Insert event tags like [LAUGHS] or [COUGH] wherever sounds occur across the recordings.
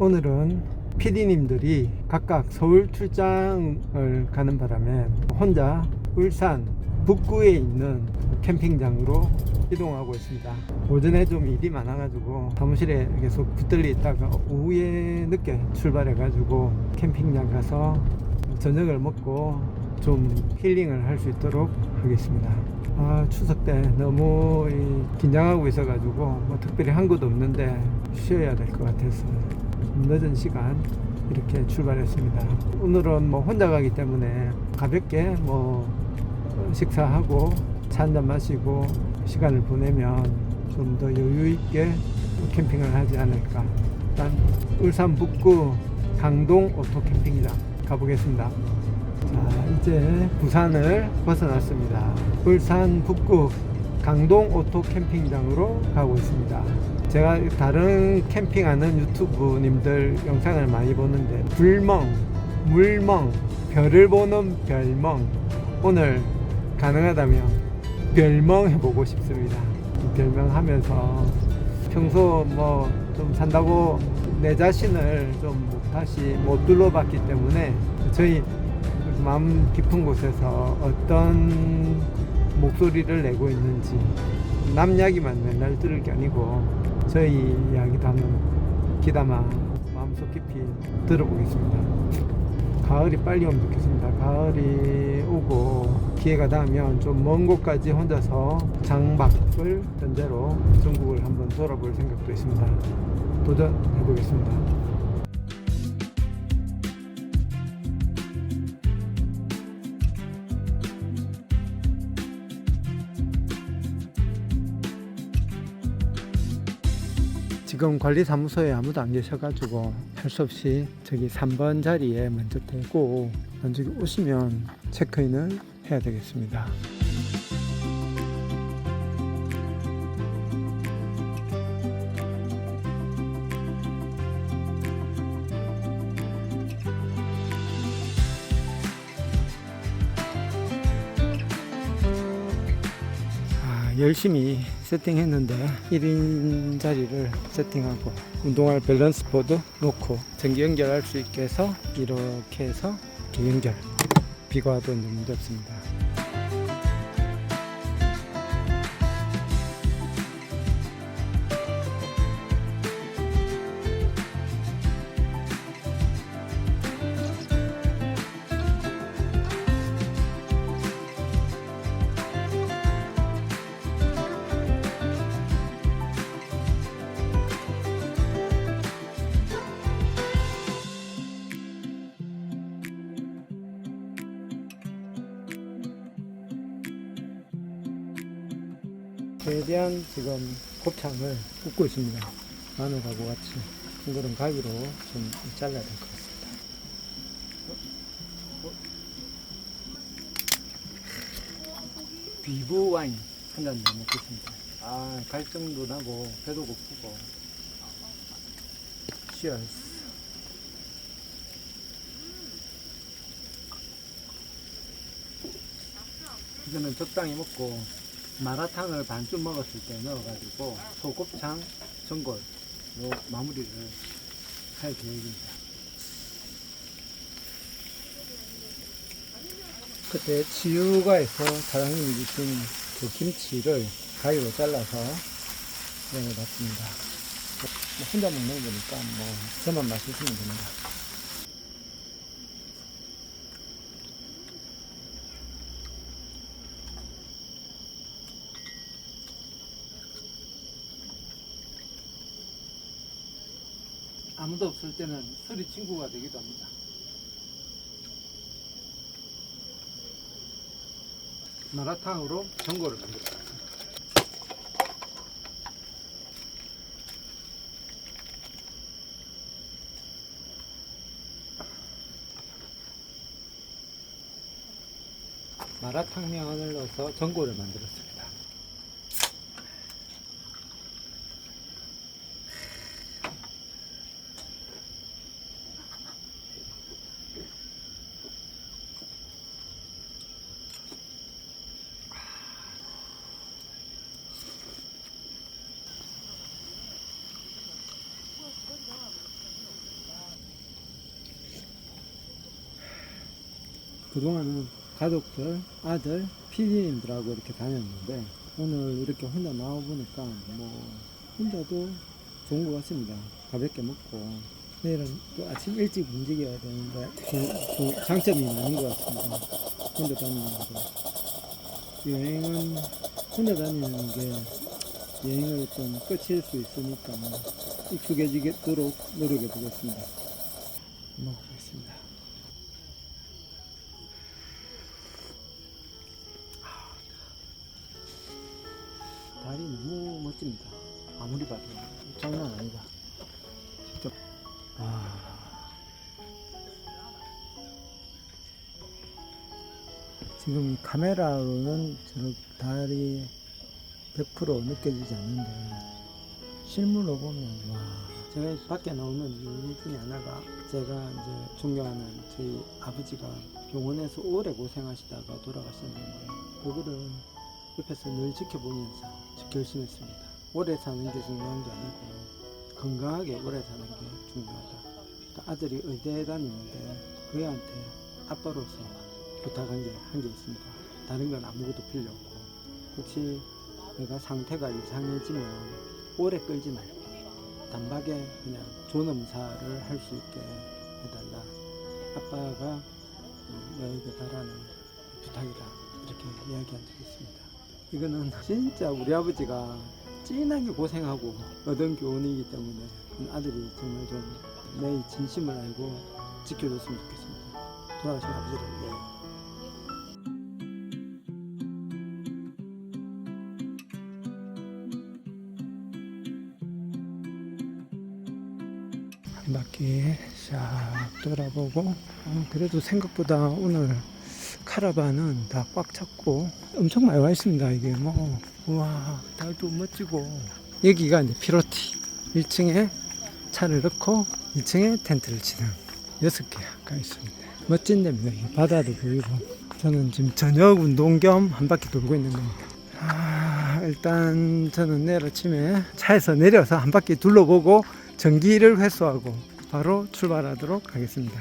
오늘은 PD님들이 각각 서울 출장을 가는 바람에 혼자 울산 북구에 있는 캠핑장으로 이동하고 있습니다. 오전에 좀 일이 많아가지고 사무실에 계속 붙들려 있다가 오후에 늦게 출발해가지고 캠핑장 가서 저녁을 먹고 좀 힐링을 할 수 있도록 하겠습니다. 아, 추석 때 너무 이 긴장하고 있어가지고 뭐 특별히 한 것도 없는데 쉬어야 될 것 같아서 늦은 시간 이렇게 출발했습니다. 오늘은 뭐 혼자 가기 때문에 가볍게 뭐 식사하고 차 한잔 마시고 시간을 보내면 좀 더 여유 있게 캠핑을 하지 않을까. 일단 울산 북구 강동 오토 캠핑장 가보겠습니다. 자, 이제 부산을 벗어났습니다. 울산 북구 강동 오토 캠핑장으로 가고 있습니다. 제가 다른 캠핑하는 유튜브님들 영상을 많이 보는데 불멍, 물멍, 별을 보는 별멍 오늘 가능하다면 별멍 해보고 싶습니다. 별멍 하면서 평소 뭐 좀 산다고 내 자신을 좀 다시 못 둘러봤기 때문에 저희 마음 깊은 곳에서 어떤 목소리를 내고 있는지 남 이야기만 맨날 들을 게 아니고 저희 이야기도 한번 귀담아 마음속 깊이 들어보겠습니다. 가을이 빨리 오면 좋겠습니다. 가을이 오고 기회가 닿으면 좀 먼 곳까지 혼자서 장박을 전제로 전국을 한번 돌아볼 생각도 있습니다. 도전해 보겠습니다. 지금 관리사무소에 아무도 안 계셔가지고 할 수 없이 저기 3번 자리에 먼저 대고 먼저 오시면 체크인을 해야 되겠습니다. 아, 열심히 세팅했는데 1인 자리를 세팅하고 운동할 밸런스 보드 놓고 전기 연결할 수 있게 해서 이렇게 해서 이렇게 연결 비가 와도 문제 없습니다 최대한 지금 곱창을 굽고 있습니다. 마늘하고 같이 이거는 가위로 좀 잘라야 될 것 같습니다. 비브 와인 한 잔 더 먹겠습니다. 아 갈증도 나고 배도 고프고. Cheers. 이거는 적당히 먹고 마라탕을 반쯤 먹었을 때 넣어가지고 소곱창 전골로 마무리를 할 계획입니다. 그때 지우가에서 사장님이 주신 그 김치를 가위로 잘라서. 뭐 혼자 먹는 거니까 뭐 저만 맛있으면 됩니다. 아무도 없을 때는 술이 친구가 되기도 합니다. 마라탕으로 전골을 만들었습니다. 마라탕면을 넣어서 전골을 만들었습니다. 그동안은 가족들, 아들, 피디님들하고 이렇게 다녔는데 오늘 이렇게 혼자 나와 보니까 뭐 혼자도 좋은 것 같습니다. 가볍게 먹고 내일은 또 아침 일찍 움직여야 되는데 그, 그 장점이 많은 것 같습니다. 혼자 다니는 거 여행은 혼자 다니는 게 여행을 좀 끝일 수 있으니까 익숙해지도록 노력해 보겠습니다. 먹어보겠습니다. 너무 멋집니다. 아무리 봐도 장난 아니다. 직접 아. 지금 이 카메라로는 저 달이 100% 느껴지지 않는데 실물로 보면 와 제가 밖에 나오는 이유 중에 하나가 제가 이제 존경하는 저희 아버지가 병원에서 오래 고생하시다가 돌아가셨는데 그거를 옆에서 늘 지켜보면서 결심했습니다. 오래 사는 게 중요한 게 아니고 건강하게 오래 사는 게 중요하다. 그러니까 아들이 의대에 다니는데 그 애한테 아빠로서 부탁한 게 한 게 있습니다. 다른 건 아무것도 필요 없고 혹시 내가 상태가 이상해지면 오래 끌지 말고 단박에 그냥 존엄사를 할 수 있게 해달라. 아빠가 어, 너에게 바라는 부탁이다. 이렇게 이야기한 적이 있습니다. 이거는 진짜 우리 아버지가 진하게 고생하고 얻은 교훈이기 때문에 아들이 정말 좀 내 진심을 알고 지켜줬으면 좋겠습니다. 돌아가신 아버지를 위해. 한 바퀴 싹 돌아보고 어, 그래도 생각보다 오늘 카라반은 다 꽉 찼고 엄청 많이 와 있습니다 이게 뭐. 우와 달도 멋지고. 여기가 이제 피로티. 1층에 차를 넣고 2층에 텐트를 치는 6개가 있습니다. 멋진 데입니다 이 바다도 보이고. 저는 지금 저녁 운동 겸 한 바퀴 돌고 있는 겁니다. 아, 일단 저는 내일 아침에 차에서 내려서 한 바퀴 둘러보고 전기를 회수하고 바로 출발하도록 하겠습니다.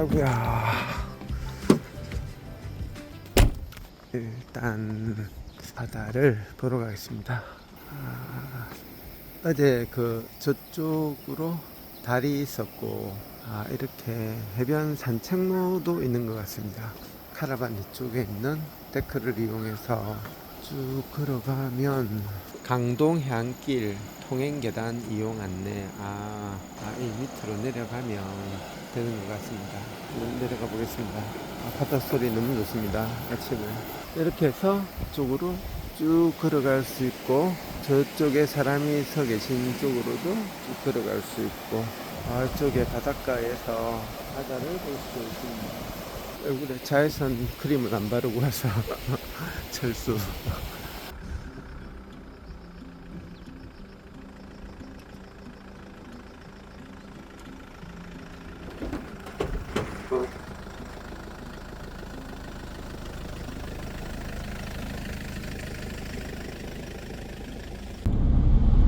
아이고야. 일단 바다를 보러 가겠습니다. 아, 어제 그 저쪽으로 달이 있었고 아, 이렇게 해변 산책로도 있는 것 같습니다. 카라반 이쪽에 있는 데크를 이용해서 쭉 걸어가면 강동 해안길 통행 계단 이용 안내 아, 아, 이 밑으로 내려가면 되는 것 같습니다. 네, 내려가 보겠습니다. 아, 바다 소리 너무 좋습니다. 아침에 이렇게 해서 쪽으로 쭉 걸어갈 수 있고 저쪽에 사람이 서 계신 쪽으로도 쭉 걸어갈 수 있고 아, 쪽에 바닷가에서 바다를 볼 수 있습니다. 얼굴에 자외선 크림을 안 바르고 와서 [LAUGHS] 철수.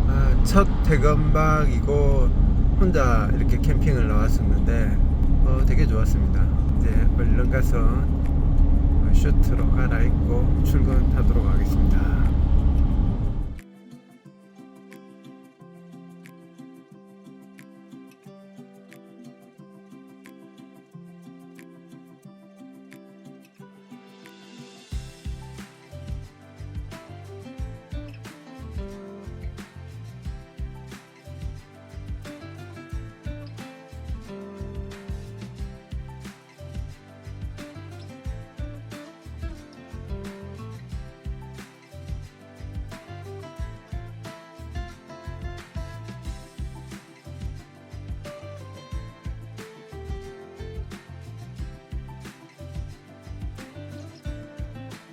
아, 첫 퇴근박이고 혼자 이렇게 캠핑을 나왔었는데 어, 되게 좋았습니다. 이제 얼른 가서 슈트로 갈아입고 출근하도록 하겠습니다.